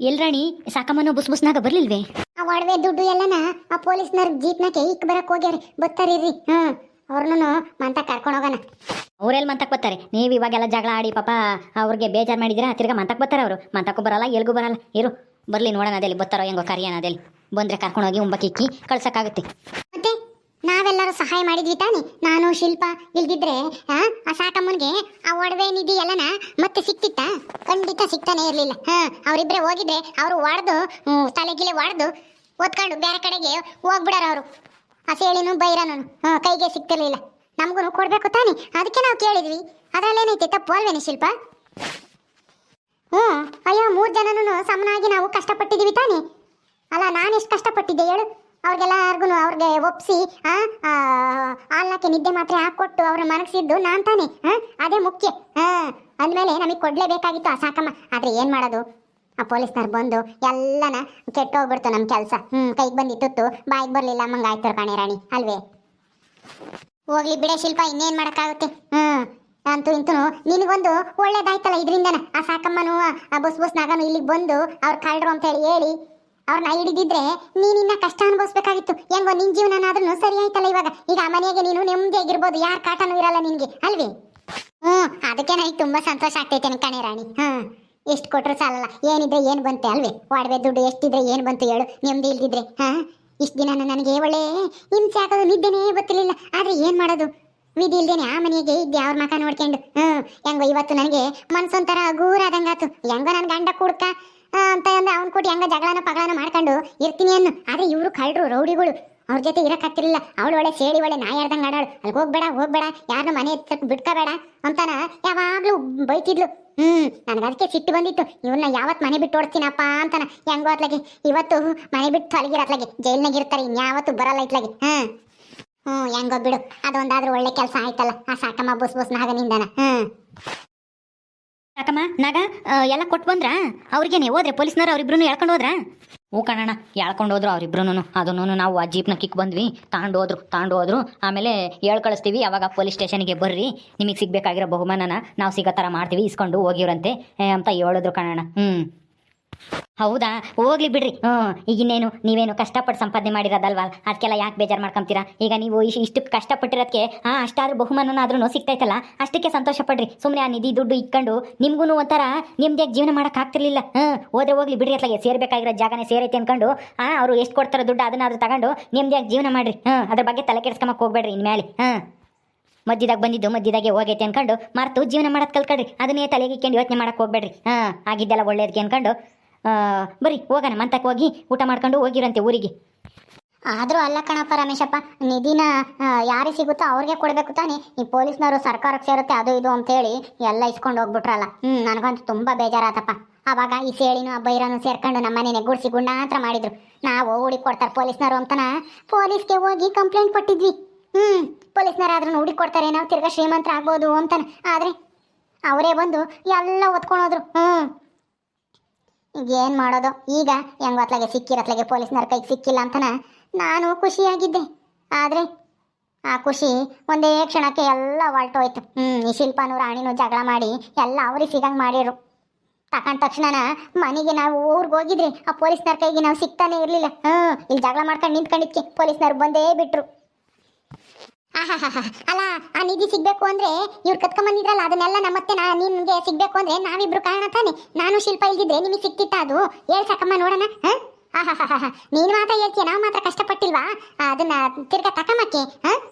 ಎಲ್ರಾಣಿ ಸಾಕಮ್ಮನ ಬುಸ್ ಬುಸ್ನಾಗ ಬರ್ಲಿಲ್ವೇ? ಆ ಒಡವೆ ದುಡ್ಡು ಎಲ್ಲನ ಆ ಪೊಲೀಸ್ನವ್ರ ಜೀಪ್ನಾಗೆ ಇಕ್ ಬರಕ್ ಹೋಗ್ಯಾರ. ಬರ್ತಾರಿರ್ರಿ ಹ್ಮ್ ಅವ್ರನ್ನೂ ಮಂತ ಕರ್ಕೊಂಡು ಹೋಗೋಣ. ಅವ್ರೆಲ್ಲಿ ಮಂತಕ್ ಬರ್ತಾರೆ? ನೀವು ಇವಾಗೆಲ್ಲ ಜಗಳ ಆಡಿ ಪಾಪ ಅವ್ರಿಗೆ ಬೇಜಾರು ಮಾಡಿದ್ರೆ? ತಿರ್ಗಾ ಮಂತಕ್ ಬರ್ತಾರೆ ಅವರು. ಮಂತಕ್ಕೂ ಬರಲ್ಲ ಎಲ್ಗೂ ಬರಲ್ಲ. ಇರು ಬರ್ಲಿ ನೋಡೋಣ ಅದೇಲಿ ಬರ್ತಾರೋ ಹೆಂಗೋ ಕರಿಯೋಣ ಅದೇಲಿ ಬಂದ್ರೆ ಕರ್ಕೊಂಡೋಗಿ ಉಂಬಕ್ಕಿಕ್ಕಿ ಕಳ್ಸಕ್ಕಾಗುತ್ತೆ. ಸಹಾಯ ಮಾಡಿದ್ವಿ ತಾನೆ. ನಾನು, ಶಿಲ್ಪ ಇಲ್ದಿದ್ರೆ, ಆ ಸಾಕಮ್ಮನ್ಗೆ ಆ ಒಡವೆ, ನಿಧಿ ಎಲ್ಲನ ಮತ್ತೆ ಸಿಕ್ತಿತ್ತ? ಖಂಡಿತ ಸಿಗ್ತಾನೆ ಇರ್ಲಿಲ್ಲ. ಹಾ, ಅವರಿಬ್ರೆ ಹೋಗಿದ್ರೆ ಅವರು ಒಡೆದು ತಲೆಗಿಲೆ ಒಡೆದು ಓದ್ಕೊಂಡು ಬೇರೆ ಕಡೆಗೆ ಹೋಗ್ಬಿಡಾರ ಅವರು. ಆ ಸೇಳಿನು ಬೈರನು ಕೈಗೆ ಸಿಗ್ತಿರ್ಲಿಲ್ಲ. ನಮಗೂ ಕೊಡ್ಬೇಕು ತಾನೆ. ಅದಕ್ಕೆ ನಾವು ಕೇಳಿದ್ವಿ. ಅದರಲ್ಲೇನೈತೆ? ತಪ್ಪು ಅಲ್ವೇನೆ ಶಿಲ್ಪ? ಹ್ಞೂ ಅಯ್ಯೋ, ಮೂರು ಜನನೂ ಸಮನಾಗಿ ನಾವು ಕಷ್ಟಪಟ್ಟಿದ್ದೀವಿ ತಾನೆ. ಅಲ್ಲ ನಾನು ಎಷ್ಟು ಕಷ್ಟಪಟ್ಟಿದ್ದೆ ಹೇಳು? ಅವ್ರಿಗೆಲ್ಲರಿಗೂ ಅವ್ರಿಗೆ ಒಪ್ಸಿ ಆಲ್ನಕ್ಕೆ ನಿದ್ದೆ ಮಾತ್ರೆ ಹಾಕೊಟ್ಟು ಅವ್ರ ಮನಗಿಸಿದ್ದು ನಾನು ತಾನೆ ಅದೇ ಮುಖ್ಯ ಹಾಂ ಅಂದಮೇಲೆ ನಮಗೆ ಕೊಡಲೇಬೇಕಾಗಿತ್ತು, ಆ, ಸಾಕಮ್ಮ, ಆದರೆ ಏನು ಮಾಡೋದು? ಆ ಪೊಲೀಸ್ನವ್ರು ಬಂದು ಎಲ್ಲನ ಕೆಟ್ಟೋಗ್ಬಿಡ್ತು ನಮ್ಮ ಕೆಲಸ. ಹ್ಞೂ ಕೈಗೆ ಬಂದಿತ್ತು ಬಾಯಿಗೆ ಬರಲಿಲ್ಲ ಮಂಗಾಯ್ತು ಕಾಣೆ ರಾಣಿ, ಅಲ್ವೇ? ಹೋಗ್ಲಿ ಬಿಡೇ ಶಿಲ್ಪ, ಇನ್ನೇನು ಮಾಡೋಕ್ಕಾಗುತ್ತೆ? ಹ್ಞೂ ಅಂತೂ ಇಂತೂ ನಿನಗೊಂದು ಒಳ್ಳೇದಾಯ್ತಲ್ಲ ಇದರಿಂದನ, ಆ ಸಾಕಮ್ಮನೂ, ಆ ಬಸ್ ಬಸ್ ನಾಗನು ಇಲ್ಲಿಗೆ ಬಂದು ಅವ್ರು ಕಳ್ರು ಅಂತ ಹೇಳಿ ಹೇಳಿ. ಅವ್ರನ್ನ ಹಿಡಿದಿದ್ರೆ ನೀನಿನ್ನ ಕಷ್ಟ ಅನುಭವಿಸ್ಬೇಕಾಗಿತ್ತು. ಹೆಂಗೋ ನಿನ್ ಜೀವನನಾದ್ರೂ ಸರಿ ಆಯ್ತಲ್ಲ ಇವಾಗ. ಈಗ ಆ ಮನೆಗೆ ನೀನು ನೆಮ್ಮದಿಯಾಗಿರ್ಬೋದು ಯಾರ ಕಾಟನೂ ಇರಲ್ಲ ನಿನ್ಗೆ, ಅಲ್ವೇ? ಹ್ಮ್ ಅದಕ್ಕೆ ನನಗೆ ತುಂಬಾ ಸಂತೋಷ ಆಗ್ತೈತೆ ಕಣೆ ರಾಣಿ. ಹ, ಎಷ್ಟು ಕೊಟ್ರು ಸಾಲಲ್ಲ. ಏನಿದ್ರೆ ಏನು ಬಂತೆ, ಅಲ್ವೇ? ಒಡವೆ ದುಡ್ಡು ಎಷ್ಟಿದ್ರೆ ಏನು ಬಂತು ಹೇಳು ನೆಮ್ಮದಿ ಇಲ್ದಿದ್ರೆ, ಹಾ? ಇಷ್ಟು ದಿನ ನನಗೆ ಒಳ್ಳೆ ಹಿಂಸೆ ಆಗೋದು ನಿದ್ದೆನೇ ಗೊತ್ತಿರಲಿಲ್ಲ ಆದ್ರೆ ಏನು ಮಾಡೋದು? ವಿಧಿ ಇಲ್ದೇನೆ ಆ ಮನೆಗೆ ಇದ್ದೆ, ಅವ್ರ ಮಕ ನೋಡ್ಕೊಂಡು. ಹ್ಮ್, ಹೆಂಗೋ ಇವತ್ತು ನನಗೆ ಮನ್ಸೊಂಥರ ಗೂರಾದಂಗಾತು ಹೆಂಗೋ ನನ್ನ ಗಂಡ ಕುಡ್ಕ ಅಂತ ಅಂದ್ರೆ ಅವ್ನ ಕೂಡಿ ಹೆಂಗ ಜಗಳನ ಪಗಳನ ಮಾಡ್ಕೊಂಡು ಇರ್ತೀನಿ ಅನ್ನು. ಆದ್ರೆ ಇವರು ಕಳ್ರು, ರೌಡಿಗಳು. ಅವ್ರ ಜೊತೆ ಇರಕ್ಕಾಗ್ತಿರ್ಲಿಲ್ಲ ಅವಳು ಒಳ್ಳೆ ಸೇಳಿ ಒಳ್ಳೆ ನಾಯಿ ಆಡ್ದಂಗೆ ಆಡಾಳು. ಅಲ್ಲಿ ಹೋಗ್ಬೇಡ ಹೋಗ್ಬೇಡ. ಯಾರನ್ನ ಮನೆ ಎತ್ತಕ್ ಬಿಡ್ಕೋಬೇಡ ಅಂತಾನ ಯಾವಾಗ್ಲೂ ಬೈತಿದ್ಲು. ಹ್ಮ್, ನನಗೆ ಅದಕ್ಕೆ ಸಿಟ್ಟು ಬಂದಿತ್ತು. ಇವನ್ನ ಯಾವತ್ ಮನೆ ಬಿಟ್ಟು ಓಡ್ತೀನಪ್ಪ ಅಂತಾನ. ಹೆಂಗೋ ಅತ್ಲಾಗೆ. ಇವತ್ತು ಮನೆ ಬಿಟ್ಟು ತೊಲಗಿರತ್ಲಾಗೆ ಜೈಲ್ನಾಗ ಇರ್ತಾರೆ, ಇನ್ಯಾವತ್ತು ಬರಲ್ಲ ಇತ್ಲಾಗೆ. ಹ್ಮ್. ಹ್ಮ್ ಹೆಂಗೋ ಬಿಡು. ಅದೊಂದಾದ್ರೂ ಒಳ್ಳೆ ಕೆಲಸ ಆಯ್ತಲ್ಲ. ಆ ಸಾಕಮ್ಮ ಬುಸ್ ಬುಸ್ ನಾಗನಿಂದನ. ಹ್ಮ್. ಸಾಕಮ್ಮ ನಾಗ ಎಲ್ಲ ಕೊಟ್ಟು ಬಂದ್ರಾ? ಅವ್ರಿಗೇನೆ ಹೋದ್ರೆ ಪೊಲೀಸ್ನವ್ರು ಅವ್ರಿಬ್ರು ಎಳ್ಕೊಂಡು ಹೋದ್ರ? ಹ್ಞೂ ಕಣಣ್ಣ, ಎಳ್ಕೊಂಡು ಹೋದ್ರು ಅವ್ರಿಬ್ರು ಅದನ್ನು ನಾವು ಆ ಜೀಪ್ನ ಕಿಕ್ ಬಂದ್ವಿ. ತಗೊಂಡು ಹೋದ್ರು ತಗೊಂಡು ಹೋದ್ರು. ಆಮೇಲೆ ಹೇಳ್ ಕಳಿಸ್ತೀವಿ, ಅವಾಗ ಪೊಲೀಸ್ ಸ್ಟೇಷನ್ಗೆ ಬರ್ರಿ. ನಿಮಗೆ ಸಿಗ್ಬೇಕಾಗಿರೋ ಬಹುಮಾನನ ನಾವು ಸಿಗೋ ಥರ ಮಾಡ್ತೀವಿ, ಇಸ್ಕೊಂಡು ಹೋಗಿವ್ರಂತೆ ಅಂತ ಹೇಳಿದ್ರು ಕಣಣ್ಣ. ಹ್ಞೂ ಹೌದಾ? ಹೋಗ್ಲಿ ಬಿಡ್ರಿ. ಹ್ಞೂ ಈಗ ಇನ್ನೇನು, ನೀವೇನು ಕಷ್ಟಪಟ್ಟು ಸಂಪಾದನೆ ಮಾಡಿರೋದಲ್ವಾ? ಅದಕ್ಕೆಲ್ಲ ಯಾಕೆ ಬೇಜಾರು ಮಾಡ್ಕೊಂತೀರಾ? ಈಗ ನೀವು ಇಷ್ಟು ಇಷ್ಟು ಕಷ್ಟಪಟ್ಟಿರೋದಕ್ಕೆ ಹಾಂ ಅಷ್ಟಾದ್ರೂ ಬಹುಮಾನನಾದ್ರೂ ಸಿಗ್ತೈತಲ್ಲ ಅಷ್ಟಕ್ಕೆ ಸಂತೋಷ ಪಡ್ರಿ ಸುಮ್ಮನೆ ಆ ನಿಧಿ ದುಡ್ಡು ಇಟ್ಕೊಂಡು ನಿಮ್ಗೂ ಒಂಥರ ನಿಮ್ದೇ ಜೀವನ ಮಾಡೋಕೆ ಆಗ್ತಿರ್ಲಿಲ್ಲ. ಹ್ಞೂ ಹೋದ್ರೆ ಹೋಗ್ಲಿ ಬಿಡ್ರಿ ಅತ್ಲಾಗೆ ಸೇರಬೇಕಾಗಿರೋ ಜಾಗನೇ ಸೇರೈತೆ ಅನ್ಕೊಂಡು ಹಾಂ ಅವರು ಎಷ್ಟು ಕೊಡ್ತಾರೋ ದುಡ್ಡು ಅದನ್ನಾದ್ರೂ ತಗೊಂಡು ನಿಮ್ದೇ ಜೀವನ ಮಾಡ್ರಿ. ಹ್ಞೂ ಅದ್ರ ಬಗ್ಗೆ ತಲೆ ಕೆಡ್ಸ್ಕೊಂಬಕ್ ಹೋಗ್ಬೇಡ್ರಿ ಇನ್ಮೇಲೆ ಹಾಂ ಮಧ್ಯದಾಗ ಬಂದಿದ್ದು, ಮಧ್ಯದಾಗೆ ಹೋಗೈತೆ ಅನ್ಕೊಂಡು ಮರ್ತು ಜೀವನ ಮಾಡೋದು ಕಲ್ಕಡ್ರಿ. ಅದನ್ನೇ ತಲೆಗೆ ಇಕ್ಕೊಂಡು ಯೋಚನೆ ಮಾಡಕ್ಕೆ ಹೋಗ್ಬೇಡ್ರಿ. ಹಾಂ ಆಗಿದ್ದೆಲ್ಲ ಒಳ್ಳೇದಕ್ಕೆ ಅನ್ಕೊಂಡು ಆ, ಬರ್ರಿ ಹೋಗೋಣ ಮಂತಕ್ಕೆ ಹೋಗಿ ಊಟ ಮಾಡ್ಕೊಂಡು ಹೋಗಿರಂತೆ ಊರಿಗೆ. ಆದ್ರೂ ಅಲ್ಲ ಕಣಪ್ಪ ರಮೇಶಪ್ಪ ನಿಧಿನ ಯಾರಿಗೆ ಸಿಗುತ್ತೋ ಅವ್ರಿಗೆ ಕೊಡಬೇಕು ತಾನೆ. ಈ ಪೊಲೀಸ್ನವರು ಸರ್ಕಾರಕ್ಕೆ ಸೇರುತ್ತೆ ಅದು ಇದು ಅಂತೇಳಿ ಎಲ್ಲ ಇಸ್ಕೊಂಡು ಹೋಗ್ಬಿಟ್ರಲ್ಲ. ಹ್ಞೂ ನನಗಂತೂ ತುಂಬ ಬೇಜಾರಾತಪ್ಪ. ಆವಾಗ ಈ ಸೇಳಿನ ಆ ಬೈರನು ಸೇರ್ಕೊಂಡು ನಮ್ಮ ಗುಡಿಸಿ ಗುಂಡಾಂತ್ರ ಮಾಡಿದ್ರು. ನಾವು ಹುಡುಕಿ ಕೊಡ್ತಾರೆ ಪೊಲೀಸ್ನವರು ಅಂತನ. ಪೊಲೀಸ್ಗೆ ಹೋಗಿ ಕಂಪ್ಲೇಂಟ್ ಕೊಟ್ಟಿದ್ವಿ. ಹ್ಞೂ ಪೊಲೀಸ್ನವರಾದ್ರೂ ಹುಡುಕಿ ಕೊಡ್ತಾರೆ ನಾವು ತಿರ್ಗಾ ಶ್ರೀಮಂತರ ಆಗ್ಬೋದು ಅಂತಾನೆ. ಆದ್ರೆ ಅವರೇ ಬಂದು ಎಲ್ಲ ಒತ್ಕೊಂಡೋದ್ರು ಹ್ಮ್ ಈಗ ಏನು ಮಾಡೋದು? ಈಗ ಹೆಂಗ್ ಅತ್ಲಾಗೆ ಸಿಕ್ಕಿರತ್ಲಾಗೆ ಪೊಲೀಸ್ನವ್ರ ಕೈಗೆ ಸಿಕ್ಕಿಲ್ಲ ಅಂತನ ನಾನು ಖುಷಿಯಾಗಿದ್ದೆ. ಆದರೆ ಆ ಖುಷಿ ಒಂದೇ ಕ್ಷಣಕ್ಕೆ ಎಲ್ಲ ಹೊರಟೋಯ್ತು. ಹ್ಮ್, ಈ ಶಿಲ್ಪನೂ ರಾಣಿನೂ ಜಗಳ ಮಾಡಿ ಎಲ್ಲ ಅವ್ರಿಗೆ ಸಿಗಂಗ್ ಮಾಡಿರು. ತಕೊಂಡ ತಕ್ಷಣನ ಮನೆಗೆ ನಾವು ಊರಿಗೆ ಹೋಗಿದ್ರಿ ಆ ಪೊಲೀಸ್ನವ್ರ ಕೈಗೆ ನಾವು ಸಿಗ್ತಾನೆ ಇರಲಿಲ್ಲ. ಹ್ಞೂ ಇಲ್ಲಿ ಜಗಳ ಮಾಡ್ಕೊಂಡು ನಿಂತ್ಕೊಂಡಿದ್ಕೆ ಪೊಲೀಸ್ನವ್ರು ಬಂದೇ ಬಿಟ್ರು. ಅಲ್ಲ, ಆ ನಿಧಿ ಸಿಗ್ಬೇಕು ಅಂದ್ರೆ ಇವ್ರು ಕತ್ಕೊಂಬಂದಿದ್ರಲ್ಲ, ಅದನ್ನೆಲ್ಲ ನಮ್ಮತ್ತೆ ನಾ ನಿಮ್ಗೆ ಸಿಗ್ಬೇಕು ಅಂದ್ರೆ ನಾವಿಬ್ರು ಕಾರಣ ತಾನೆ. ನಾನು ಶಿಲ್ಪ ಇಲ್ದಿದ್ರೆ ನಿಮಗೆ ಸಿಕ್ತಿತ್ತ ಅದು? ಹೇಳ್ ಸಾಕಮ್ಮ, ನೋಡೋಣ, ಹಾ? ನೀನು ಮಾತ್ರ ಹೇಳ್ತೀಯ, ನಾವು ಮಾತ್ರ ಕಷ್ಟಪಟ್ಟಿಲ್ವಾ? ಅದನ್ನ ತಿರ್ಗಾ ತಕಮಕ್ಕೆ, ಹ?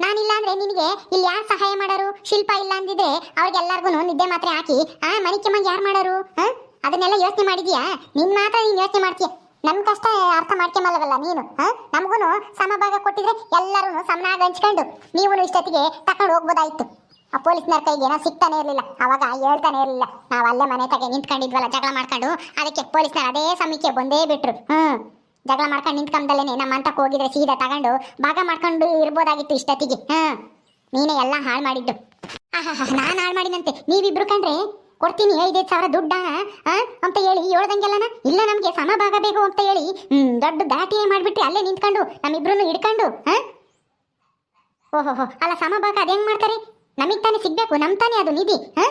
ನಾನಿಲ್ಲ ಅಂದ್ರೆ ನಿನಗೆ ಇಲ್ಲಿ ಯಾರು ಸಹಾಯ ಮಾಡೋರು? ಶಿಲ್ಪ ಇಲ್ಲ ಅಂದಿದ್ರೆ ಅವ್ರಿಗೆಲ್ಲರಿಗೂ ನಿದ್ದೆ ಮಾತ್ರ ಹಾಕಿ, ಆ ಮಣಿಕೆ ಕೆಮ್ಮಂಗೆ ಯಾರು ಮಾಡೋರು, ಹ? ಅದನ್ನೆಲ್ಲ ಯೋಚನೆ ಮಾಡಿದ್ಯಾ? ನಿನ್ ಮಾತ್ರ ನೀನ್ ಯೋಚನೆ ಮಾಡ್ತೀಯ. ನಮ್ ಕಷ್ಟ ಅರ್ಥ ಮಾಡ್ಕೊಂಬಲ್ಲವಲ್ಲ ನೀನು, ಹ? ನಮಗೂ ಸಮಭಾಗ ಕೊಟ್ಟಿದ್ರೆ ಎಲ್ಲರೂ ಸಮನಾಗಿ ಹಂಚ್ಕೊಂಡು ನೀವು ಇಷ್ಟೊತ್ತಿಗೆ ತಕೊಂಡು ಹೋಗ್ಬೋದಾಯ್ತು. ಆ ಪೊಲೀಸ್ನವ್ರ ಕೈಗೆ ಏನೋ ಸಿಗ್ತಾನೆ ಇರಲಿಲ್ಲ. ಅವಾಗ ಹೇಳ್ತಾನೆ ಇರಲಿಲ್ಲ. ನಾವು ಅಲ್ಲೇ ಮನೆ ತಗೆ ನಿಂತ್ಕೊಂಡಿದ್ವಲ್ಲ ಜಗಳ ಮಾಡ್ಕೊಂಡು, ಅದಕ್ಕೆ ಪೊಲೀಸ್ನವ್ರು ಅದೇ ಸಮಯಕ್ಕೆ ಬಂದೇ ಬಿಟ್ರು. ಹ್ಞೂ ಜಗಳ ಮಾಡ್ಕೊಂಡು ನಿಂತ್ಕೊಂಡಲ್ಲೇನೆ ನಮ್ಮ ಅಂತಕ್ಕೆ ಹೋಗಿದ್ರೆ ಸೀದಾ ತಗೊಂಡು ಭಾಗ ಮಾಡ್ಕೊಂಡು ಇರ್ಬೋದಾಗಿತ್ತು ಇಷ್ಟೊತ್ತಿಗೆ. ಹಾಂ ನೀನೇ ಎಲ್ಲ ಹಾಳು ಮಾಡಿದ್ದು. ನಾನು ಹಾಳು ಮಾಡಿದಂತೆ ನೀವಿಬ್ರು ಕಂಡ್ರೆ ಕೊಡ್ತೀನಿ ಐದೈದು ಸಾವಿರ ದುಡ್ಡ ಅಂತ ಹೇಳಿ, ಹೇಳ್ದಂಗೆಲ್ಲನ? ಇಲ್ಲ ನಮಗೆ ಸಮಭಾಗ ಬೇಕು ಅಂತ ಹೇಳಿ ದೊಡ್ಡ ದಾಟಿನೇ ಮಾಡಿಬಿಟ್ರಿ, ಅಲ್ಲೇ ನಿಂತ್ಕೊಂಡು ನಮ್ಮಿಬ್ರು ಹಿಡ್ಕೊಂಡು ಹಾ ಓಹೋ ಅಲ್ಲ ಸಮಭಾಗ ಅದು ಹೆಂಗ್ ಮಾಡ್ತಾರೆ? ನಮಗೆ ತಾನೇ ಸಿಗಬೇಕು, ನಮ್ ತಾನೇ ಅದು ನಿಧಿ ಹಾ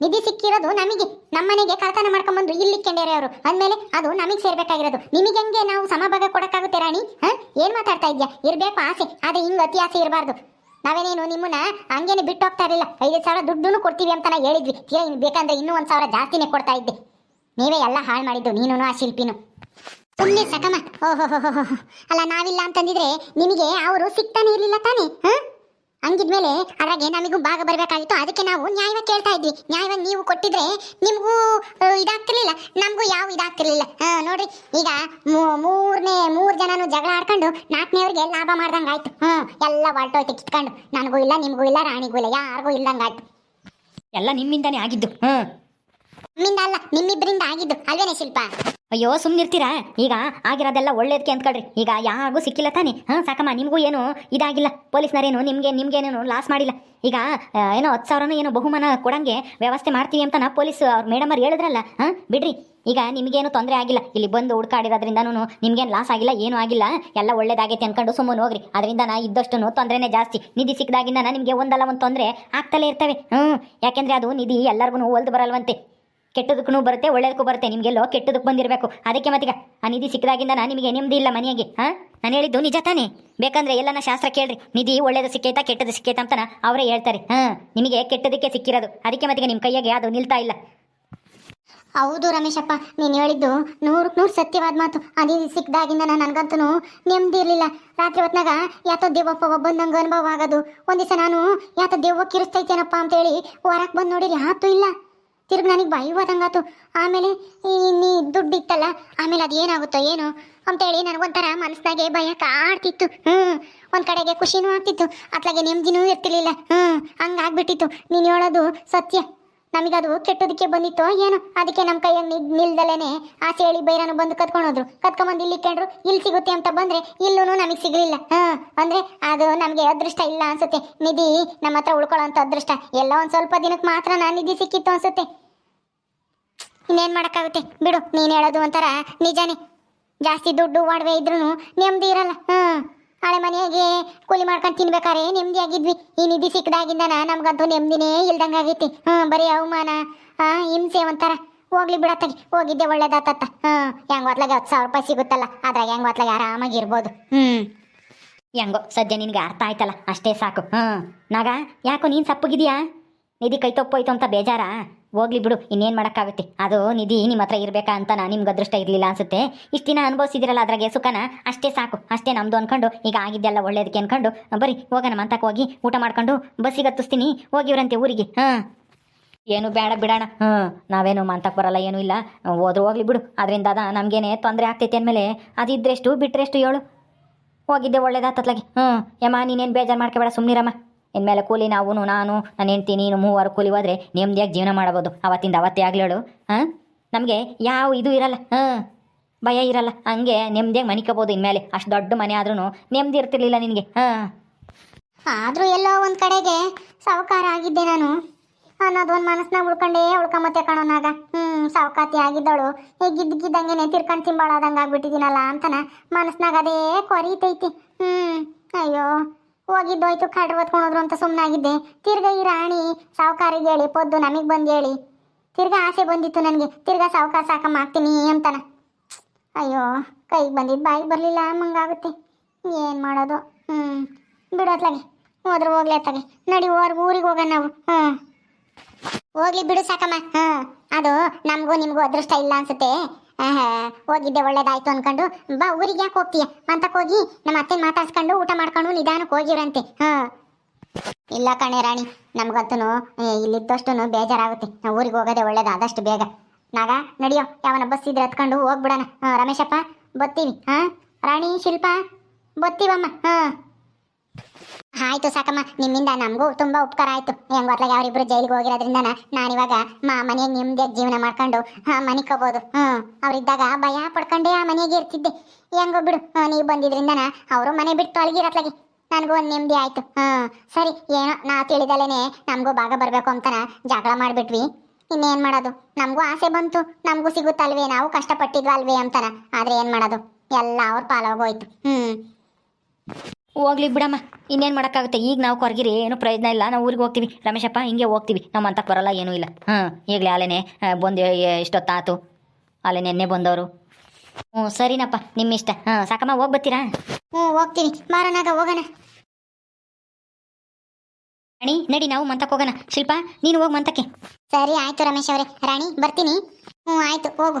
ನಿಧಿ ಸಿಕ್ಕಿರೋದು ನಮಗೆ ನಮ್ಮನೆಗೆ ಕಳ್ತನ ಮಾಡ್ಕೊಂಡ್ಬಂದು ಇಲ್ಲಿ ಕೆಂಡೇರೆ ಅವರು. ಅಂದ್ಮೇಲೆ ಅದು ನಮಗೆ ಸೇರ್ಬೇಕಾಗಿರೋದು. ನಿಮಗೆ ಹೆಂಗೆ ನಾವು ಸಮಭಾಗ ಕೊಡೋಕ್ಕಾಗುತ್ತೆ ರಾಣಿ ಹಾಂ ಏನು ಮಾತಾಡ್ತಾ ಇದ್ಯಾ? ಇರ್ಬೇಕು ಆಸೆ, ಆದ್ರೆ ಹಿಂಗೆ ಅತಿ ಆಸೆ ಇರಬಾರ್ದು. ನಾವೇನೇನು, ನಿಮ್ಮನ್ನ ಹಂಗೇನೆ ಬಿಟ್ಟು ಹೋಗ್ತಾ ಇರಲಿಲ್ಲ. ಐದು ಸಾವಿರ ದುಡ್ಡು ಕೊಡ್ತೀವಿ ಅಂತ ಹೇಳಿದ್ವಿ. ತೀರಾ ಇನ್ ಬೇಕಂದ್ರೆ ಇನ್ನೂ ಒಂದ್ ಸಾವಿರ ಜಾಸ್ತಿನೇ ಕೊಡ್ತಾ ಇದ್ದೆ. ನೀವೇ ಎಲ್ಲ ಹಾಳು ಮಾಡಿದ್ದು ನೀನು ಆ ಶಿಲ್ಪಿನೂ. ಸುಮ್ಮನೆ ಸಕಮ. ಓಹೋ ಅಲ್ಲ, ನಾವಿಲ್ಲ ಅಂತಂದಿದ್ರೆ ನಿಮಗೆ ಅವರು ಸಿಗ್ತಾನೆ ಇರಲಿಲ್ಲ ತಾನೇ? ಹಂಗಿದ್ಮೇಲೆ ಅದ್ರಾಗೆ ನಮಗೂ ಭಾಗ ಬರಬೇಕಾಗಿತ್ತು. ಅದಕ್ಕೆ ನಾವು ನ್ಯಾಯವಾಗಿ ಕೇಳ್ತಾ ಇದ್ವಿ. ನ್ಯಾಯವಾಗಿ ನೀವು ಕೊಟ್ಟಿದ್ರೆ ನಿಮಗೂ ಇದಾಗ್ತಿರ್ಲಿಲ್ಲ. ನಮಗೂ ಯಾವ ಇದಾಗ್ತಿರ್ಲಿಲ್ಲ. ಹಾ, ನೋಡ್ರಿ. ಈಗ ಮೂರನೇ, ಮೂರು ಜನನು ಜಗಳ ನಾಲ್ಕನೇವ್ರಿಗೆ ಲಾಭ ಮಾಡ್ದಂಗೆ ಆಯ್ತು. ಹ್ಮ್ ಎಲ್ಲ ಹೊರಟೋಯ್ತು ಕಿತ್ಕೊಂಡು. ನನಗೂ ಇಲ್ಲ ನಿಮಗೂ ಇಲ್ಲ ರಾಣಿಗೂ ಇಲ್ಲ ಯಾರಿಗೂ ಇಲ್ದಂಗೆ ಆಯ್ತು. ಎಲ್ಲ ನಿಮ್ಮಿಂದಾನೇ ಆಗಿದ್ದು. ಹ್ಮ್. ನಿಮ್ಮಿಂದ ಅಲ್ಲ ನಿಮ್ಮಿಬ್ಬರಿಂದ ಆಗಿದ್ದು. ಅಲ್ವೇನೆ ಶಿಲ್ಪ? ಅಯ್ಯೋ ಸುಮ್ಮನಿರ್ತೀರಾ ಈಗ ಆಗಿರೋದೆಲ್ಲ ಒಳ್ಳೇದಕ್ಕೆ ಅಂದ್ಕೊಳ್ರಿ ಈಗ ಯಾರಿಗೂ ಸಿಕ್ಕಿಲ್ಲ ತಾನೇ? ಹಾಂ, ಸಾಕಮ್ಮ, ನಿಮಗೂ ಏನು ಇದಾಗಿಲ್ಲ. ಪೊಲೀಸ್ನರೇನು ನಿಮಗೆ, ನಿಮ್ಗೇನೇನು ಲಾಸ್ ಮಾಡಿಲ್ಲ. ಈಗ ಏನೋ ಹತ್ತು ಸಾವಿರನೂ ಏನೋ ಬಹುಮಾನ ಕೊಡಂಗೆ ವ್ಯವಸ್ಥೆ ಮಾಡ್ತೀವಿ ಅಂತ ನಾ ಪೊಲೀಸ್ ಅವ್ರ ಮೇಡಮ್ ಅವ್ರು ಹೇಳಿದ್ರಲ್ಲ, ಹಾಂ? ಬಿಡ್ರಿ. ಈಗ ನಿಮಗೇನು ತೊಂದರೆ ಆಗಿಲ್ಲ. ಇಲ್ಲಿ ಬಂದು ಹುಡ್ಕಾಡಿರೋದ್ರಿಂದನೂ ನಿಮ್ಗೇನು ಲಾಸ್ ಆಗಿಲ್ಲ, ಏನೂ ಆಗಿಲ್ಲ. ಎಲ್ಲ ಒಳ್ಳೇದಾಗೈತೆ ಅಂದ್ಕೊಂಡು ಸುಮ್ಮನೆ ಹೋಗ್ರಿ. ಅದರಿಂದ ನಾ ಇದ್ದಷ್ಟು ತೊಂದರೆನೇ ಜಾಸ್ತಿ. ನಿಧಿ ಸಿಕ್ಕಿದಾಗಿಂದ ನಿಮಗೆ ಒಂದಲ್ಲ ಒಂದು ತೊಂದರೆ ಆಗ್ತಲೇ ಇರ್ತವೆ. ಹ್ಞೂ ಯಾಕೆಂದರೆ ಅದು ನಿಧಿ ಎಲ್ಲರಿಗೂ ಹೊಲ್ದು ಬರಲ್ವಂತೆ. ಕೆಟ್ಟದಕ್ಕೂ ಬರುತ್ತೆ, ಒಳ್ಳೇದಕ್ಕೂ ಬರುತ್ತೆ. ನಿಮಗೆಲ್ಲೋ ಕೆಟ್ಟದಕ್ಕೆ ಬಂದಿರಬೇಕು. ಅದಕ್ಕೆ ಮತ್ತೀಗ, ಆ ನಿಧಿ ಸಿಕ್ಕದಾಗಿಂದ ನಾನು ನಿಮಗೆ ನೆಮ್ಮದಿ ಇಲ್ಲ ಮನೆಯಾಗೆ ಹಾಂ ನಾನು ಹೇಳಿದ್ದು ನಿಜ ತಾನೇ? ಬೇಕಂದ್ರೆ ಎಲ್ಲನ ಶಾಸ್ತ್ರ ಕೇಳ್ರಿ. ನಿಧಿ ಒಳ್ಳೇದು ಸಿಕ್ಕೈತಾ ಕೆಟ್ಟದ್ದು ಸಿಕ್ಕೈತಾ ಅಂತನ ಅವರೇ ಹೇಳ್ತಾರೆ. ಹಾಂ, ನಿಮಗೆ ಕೆಟ್ಟದಕ್ಕೆ ಸಿಕ್ಕಿರೋದು. ಅದಕ್ಕೆ ಮತ್ತೀಗ ನಿಮ್ಮ ಕೈಯಾಗೆ ಅದು ನಿಲ್ತಾ ಇಲ್ಲ. ಹೌದು ರಮೇಶಪ್ಪ, ನೀನು ಹೇಳಿದ್ದು ನೂರು ನೂರು ಸತ್ಯವಾದ ಮಾತು. ಅದೇ ನಾನು ನನಗಂತೂ ನೆಮ್ಮದಿ ಇರಲಿಲ್ಲ. ರಾತ್ರಿ ಹೊತ್ನಾಗ ಯಾತೋ ದೇವಪ್ಪ ಬಂದಂಗೆ ಅನುಭವ ಆಗೋದು. ಒಂದು ದಿವಸ ನಾನು ಯಾತೋ ದೇವ್ವ ಕಿರಿಸ್ತೈತೇನಪ್ಪ ಅಂತೇಳಿ ಹೊರಕ್ಕೆ ಬಂದು ನೋಡಿರಿ, ಆತು ಇಲ್ಲ. ತಿರ್ಗಿ ನನಗೆ ಬಾಯಿ ಹೋದಂಗಾತು. ಆಮೇಲೆ ನೀ ದುಡ್ಡು ಇತ್ತಲ್ಲ ಆಮೇಲೆ ಅದು ಏನಾಗುತ್ತೋ ಏನು ಅಂತೇಳಿ ನನಗೊಂಥರ ಮನಸ್ಸಿನಾಗೆ ಭಯ ಕಾಡ್ತಿತ್ತು. ಹ್ಞೂ ಒಂದು ಕಡೆಗೆ ಖುಷಿನೂ ಆಗ್ತಿತ್ತು, ಅತ್ಲಾಗೆ ನೆಮ್ಮದಿನೂ ಇರ್ತಿರ್ಲಿಲ್ಲ. ಹ್ಞೂ ಹಂಗಾಗ್ಬಿಟ್ಟಿತ್ತು. ನೀನು ಹೇಳೋದು ಸತ್ಯ. ನಮಗದು ಕೆಟ್ಟದಕ್ಕೆ ಬಂದಿತ್ತು ಏನೋ, ಅದಕ್ಕೆ ನಮ್ಮ ಕೈಯಲ್ಲಿ ನಿಲ್, ನಿಲ್ದಲೇನೆ ಆಸೆ ಹೇಳಿ ಬೈರನ್ನು ಬಂದು ಕತ್ಕೊಂಡೋದ್ರು ಕತ್ಕೊಂಬಂದು ಇಲ್ಲಿ ಕಂಡ್ರು ಇಲ್ಲಿ ಸಿಗುತ್ತೆ ಅಂತ ಬಂದ್ರೆ ಇಲ್ಲೂ ನಮಗೆ ಸಿಗಲಿಲ್ಲ. ಹಾಂ ಅಂದರೆ ಅದು ನಮಗೆ ಅದೃಷ್ಟ ಇಲ್ಲ ಅನ್ಸುತ್ತೆ. ನಿಧಿ ನಮ್ಮ ಹತ್ರ ಉಳ್ಕೊಳ್ಳೋಂಥ ಅದೃಷ್ಟ. ಎಲ್ಲ ಒಂದು ಸ್ವಲ್ಪ ದಿನಕ್ಕೆ ಮಾತ್ರ ನಾನು ನಿಧಿ ಸಿಕ್ಕಿತ್ತು ಅನ್ಸುತ್ತೆ. ಇನ್ನೇನ್ ಮಾಡೋಕ್ಕಾಗುತ್ತೆ? ಬಿಡು, ನೀನು ಹೇಳೋದು ಒಂಥರ ನಿಜಾನೇ. ಜಾಸ್ತಿ ದುಡ್ಡು ಒಡವೆ ಇದ್ರೂ ನೆಮ್ಮದಿ ಇರಲ್ಲ. ಹ್ಮ್ ಹಳೆ ಮನೆಯಾಗೆ ಕೂಲಿ ಮಾಡ್ಕೊಂಡು ತಿನ್ಬೇಕಾರೆ ನೆಮ್ಮದಿ ಆಗಿದ್ವಿ. ಈ ನಿಧಿ ಸಿಕ್ಕದಾಗಿಂದನ ನಮ್ಗಂತೂ ನೆಮ್ಮದಿನೇ ಇಲ್ದಂಗಾಗೈತಿ ಹ್ಮ್ ಬರೀ ಅವಮಾನ, ಆ, ಹಿಂಸೆ ಒಂಥರ. ಹೋಗ್ಲಿ ಬಿಡತ್ತಾಗಿ ಹೋಗಿದ್ದೆ ಒಳ್ಳೇದಾತತ್ತ ಹ್ಮ್ ಹೆಂಗ್ ಹೊತ್ಲಾಗೆ ಹತ್ತು ಸಾವಿರ ರೂಪಾಯಿ ಸಿಗುತ್ತಲ್ಲ, ಅದ್ರಾಗ ಹೆಂಗ್ ಹೊತ್ಲಾಗೆ ಆರಾಮಾಗಿರ್ಬೋದು ಹ್ಞೂ ಹೆಂಗೋ, ಸದ್ಯ ನಿನಗೆ ಅರ್ಥ ಆಯ್ತಲ್ಲ, ಅಷ್ಟೇ ಸಾಕು. ಹಾಂ, ನಾಗ, ಯಾಕೋ ನೀನು ಸಪ್ಪಗಿದೆಯಾ? ನಿಧಿ ಕೈ ತಪ್ಪೋಯ್ತು ಅಂತ ಬೇಜಾರಾ? ಹೋಗ್ಲಿ ಬಿಡು, ಇನ್ನೇನು ಮಾಡೋಕ್ಕಾಗುತ್ತೆ. ಅದು ನಿಧಿ ನಿಮ್ಮ ಹತ್ರ ಇರಬೇಕಾ ಅಂತ ನಾನು ನಿಮ್ಗೆ ಅದೃಷ್ಟ ಇರಲಿಲ್ಲ ಅನ್ಸುತ್ತೆ. ಇಷ್ಟು ದಿನ ಅನುಭವಿಸಿದಿರಲ್ಲ ಅದ್ರಾಗೆ ಸುಖನ? ಅಷ್ಟೇ ಸಾಕು. ಅಷ್ಟೇ ನಮ್ಮದು ಅನ್ಕೊಂಡು, ಈಗ ಆಗಿದ್ದೆಲ್ಲ ಒಳ್ಳೇದಕ್ಕೆ ಅಂದ್ಕೊಂಡು ಬರೀ ಹೋಗೋಣ ಮಂತಕ್ಕೆ ಹೋಗಿ ಊಟ ಮಾಡ್ಕೊಂಡು ಬಸ್ಸಿಗೆ ಹತ್ತಿಸ್ತೀನಿ. ಹೋಗಿವ್ರಂತೆ ಊರಿಗೆ. ಹಾಂ. ಏನು ಬೇಡ ಬಿಡೋಣ. ಹ್ಞೂ ನಾವೇನು ಮಂತಕ್ಕೆ ಬರಲ್ಲ, ಏನೂ ಇಲ್ಲ. ಹೋದ್ರು ಹೋಗ್ಲಿ ಬಿಡು. ಅದರಿಂದ ಅದ ನಮಗೇನೆ ತೊಂದರೆ ಆಗ್ತೈತೆ ಅಂದಮೇಲೆ ಅದಿದ್ರೆಷ್ಟು ಬಿಟ್ಟರೆಷ್ಟು ಹೇಳು ಹೋಗಿದ್ದೆ ಒಳ್ಳೇದಾತತ್ಲಾಗಿ. ಹ್ಞೂ ಯಮ್ಮ, ನೀನೇನು ಬೇಜಾರು ಮಾಡ್ಕೋಬೇಡ ಸುಮ್ಮನಿರಮ್ಮ ಇನ್ಮೇಲೆ ಕೂಲಿ ನಾವು ನಾನು, ನನ್ನ ಹೆಂಡ್ತಿ, ನೀನು ಮೂವರು ಕೂಲಿ ಹೋದ್ರೆ ನೆಮ್ಮದಿಯಾಗಿ ಜೀವನ ಮಾಡ್ಬೋದು. ಅವತ್ತಿಂದ ಅವತ್ತೇ ಆಗ್ಲೇಳು ಹಾಂ ನಮಗೆ ಯಾವ ಇದು ಇರಲ್ಲ. ಹಾಂ ಭಯ ಇರಲ್ಲ. ಹಂಗೆ ನೆಮ್ಮದಿಯಾಗಿ ಮನಿಕೋಬೋದು ಇನ್ಮೇಲೆ. ಅಷ್ಟು ದೊಡ್ಡ ಮನೆ ಆದ್ರೂ ನೆಮ್ಮದಿ ಇರ್ತಿರ್ಲಿಲ್ಲ ನಿನಗೆ. ಹಾಂ ಆದರೂ ಎಲ್ಲೋ ಒಂದು ಕಡೆಗೆ ಸಾವುಕಾರ ಆಗಿದ್ದೆ ನಾನು. ಅನ್ನೋದೊಂದು ಮನಸ್ಸನ್ನ ಉಳ್ಕೊಂಡೇ ಉಳ್ಕೊಂಬತ್ತೆ ಕಣೋನಾಗ ಹ್ಞೂ ಸಾವುಕಾತಿ ಆಗಿದ್ದಳು. ಹೇಗಿದ್ದಕ್ಕಿದ್ದಂಗೆನೆ ತಿರ್ಕೊಂಡು ತಿಂಬಾಳಾದಂಗೆ ಆಗ್ಬಿಟ್ಟಿದ್ದೀನಲ್ಲ ಅಂತನ ಮನಸ್ನಾಗ ಅದೇ ಕೊರೀತೈತಿ. ಹ್ಞೂ ಅಯ್ಯೋ. ಹೋಗಿದ್ದೋಯ್ತು ಕಡ್ರು ಹೊತ್ಕೊಂಡೋದ್ರು ಅಂತ ಸುಮ್ಮನಾಗಿದ್ದೆ ತಿರ್ಗ ಈ ರಾಣಿ ಸಾವುಕಾರಿಗೆ ಹೇಳಿ, ಪೊದ್ದು ನಮಗೆ ಬಂದು ಹೇಳಿ. ತಿರ್ಗ ಆಸೆ ಬಂದಿತ್ತು ನನಗೆ. ತಿರ್ಗ ಸಾವುಕಾರ ಸಾಕಮ್ಮ, ಆಗ್ತೀನಿ ಅಂತಾನ. ಅಯ್ಯೋ, ಕೈಗೆ ಬಂದಿದ್ದು ಬಾಯಿಗೆ ಬರಲಿಲ್ಲ ಮಂಗಾಗುತ್ತೆ ಏನು ಮಾಡೋದು? ಹ್ಞೂ ಬಿಡೋತ್ಲಾಗೆ ಹೋದ್ರೆ ಹೋಗ್ಲಿ ಅತ್ತಾಗೆ ನಡಿ, ಹೋರ್ ಊರಿಗೆ ಹೋಗೋಣ ನಾವು. ಹ್ಞೂ ಹೋಗ್ಲಿ ಬಿಡು ಸಾಕಮ್ಮ. ಹ್ಞೂ ಅದು ನಮಗೂ ನಿಮಗೂ ಅದೃಷ್ಟ ಇಲ್ಲ ಅನ್ಸುತ್ತೆ. ಹೋಗಿದ್ದೆ, ಒಳ್ಳೇದಾಯ್ತು ಅನ್ಕೊಂಡು. ಬಾ, ಊರಿಗೆ ಯಾಕೆ ಹೋಗ್ತೀಯ? ಅಂತ ಹೋಗಿ, ನಮ್ಮ ಅತ್ತೆ ಮಾತಾಡ್ಸ್ಕೊಂಡು ಊಟ ಮಾಡ್ಕೊಂಡು ನಿಧಾನಕ್ಕೆ ಹೋಗಿರಂತೆ. ಹಾ. ಇಲ್ಲ ಕಣೆ ರಾಣಿ ನಮ್ಗಂತೂ ಇಲ್ಲಿದ್ದಷ್ಟು ಬೇಜಾರಾಗುತ್ತೆ. ನಾವು ಊರಿಗೆ ಹೋಗೋದೇ ಒಳ್ಳೇದು ಆದಷ್ಟು ಬೇಗ. ನಾಗ, ನಡಿಯೋ, ಯಾವನ ಬಸ್ ಇದ್ರೆ ಹತ್ಕೊಂಡು ಹೋಗ್ಬಿಡೋಣ. ಹಾಂ, ರಮೇಶಪ್ಪ ಬತ್ತೀವಿ ಹಾಂ, ರಾಣಿ, ಶಿಲ್ಪ, ಬತ್ತೀವಮ್ಮ. ಹಾಂ. ಆಯ್ತು ಸಾಕಮ್ಮ, ನಿಮ್ಮಿಂದ ನಮಗೂ ತುಂಬಾ ಉಪಕಾರ ಆಯ್ತು. ಹೆಂಗ್ ಗೊತ್ತಾಗ ಅವರಿಬ್ರು ಜೈಲಿಗೆ ಹೋಗಿರೋದ್ರಿಂದ ನಾನಿವಾಗ ಮಾ ಮನೆಗೆ ನಿಮ್ದೇ ಜೀವನ ಮಾಡ್ಕೊಂಡು ಹಾ ಮನಿಕೋಬಹುದು ಹ್ಮ್, ಅವ್ರಿದ್ದಾಗ ಭಯ ಪಡ್ಕೊಂಡೆ ಆ ಮನೆಗೆ ಇರ್ತಿದ್ದೆ. ಹೆಂಗೋ ಬಿಡು ನೀವು ಬಂದಿದ್ರಿಂದ ಅವರು ಮನೆ ಬಿಟ್ಟು ತೊಳಗಿರತ್ಲಾಗಿ. ನನಗೂ ಒಂದು ನೆಮ್ಮದಿ ಆಯ್ತು. ಹ್ಮ್, ಸರಿ, ಏನೋ ನಾ ತಿಳಿದಲೇನೆ ನಮಗೂ ಭಾಗ ಬರಬೇಕು ಅಂತನ ಜಗಳ ಮಾಡಿಬಿಟ್ವಿ. ಇನ್ನೇನ್ ಮಾಡೋದು? ನಮಗೂ ಆಸೆ ಬಂತು, ನಮಗೂ ಸಿಗುತ್ತಲ್ವೇ, ನಾವು ಕಷ್ಟಪಟ್ಟಿದ್ವಲ್ವೇ ಅಂತಾನ. ಆದ್ರೆ ಏನ್ ಮಾಡೋದು? ಎಲ್ಲ ಅವ್ರ ಪಾಲೋಗೋಯ್ತು. ಹ್ಮ್. ಹೋಗ್ಲಿ ಬಿಡಮ್ಮ. ಇನ್ನೇನು ಮಾಡೋಕ್ಕಾಗುತ್ತೆ? ಈಗ ನಾವು ಕೊರಗಿರಿ ಏನು ಪ್ರಯೋಜನ ಇಲ್ಲ. ನಾವು ಊರಿಗೆ ಹೋಗ್ತೀವಿ. ರಮೇಶಪ್ಪ ಹಿಂಗೆ ಹೋಗ್ತೀವಿ. ನಮ್ಮ ಅಂತಕ್ಕೆ ಬರಲ್ಲ ಏನೂ ಇಲ್ಲ. ಹಾಂ ಈಗಲೇ ಅಲೆನೆ ಬಂದು ಇಷ್ಟೊತ್ತಾತು ಅಲೆ ನೆನ್ನೆ ಬಂದವರು. ಹ್ಞೂ ಸರಿನಪ್ಪ ನಿಮ್ಮ ಇಷ್ಟ. ಹಾಂ ಸಾಕಮ್ಮ ಹೋಗಿ ಬರ್ತೀರಾ? ಹ್ಞೂ ಹೋಗ್ತೀನಿ. ಮಾರನಾಗ ಹೋಗೋಣ. ರಾಣಿ ನಡಿ ನಾವು ಮಂತಕ್ಕೆ ಹೋಗೋಣ. ಶಿಲ್ಪ ನೀನು ಹೋಗಿ ಮಂತಕ್ಕೆ. ಸರಿ ಆಯ್ತು ರಮೇಶ್ ಅವರೇ. ರಾಣಿ ಬರ್ತೀನಿ. ಹ್ಞೂ ಆಯ್ತು ಹೋಗು.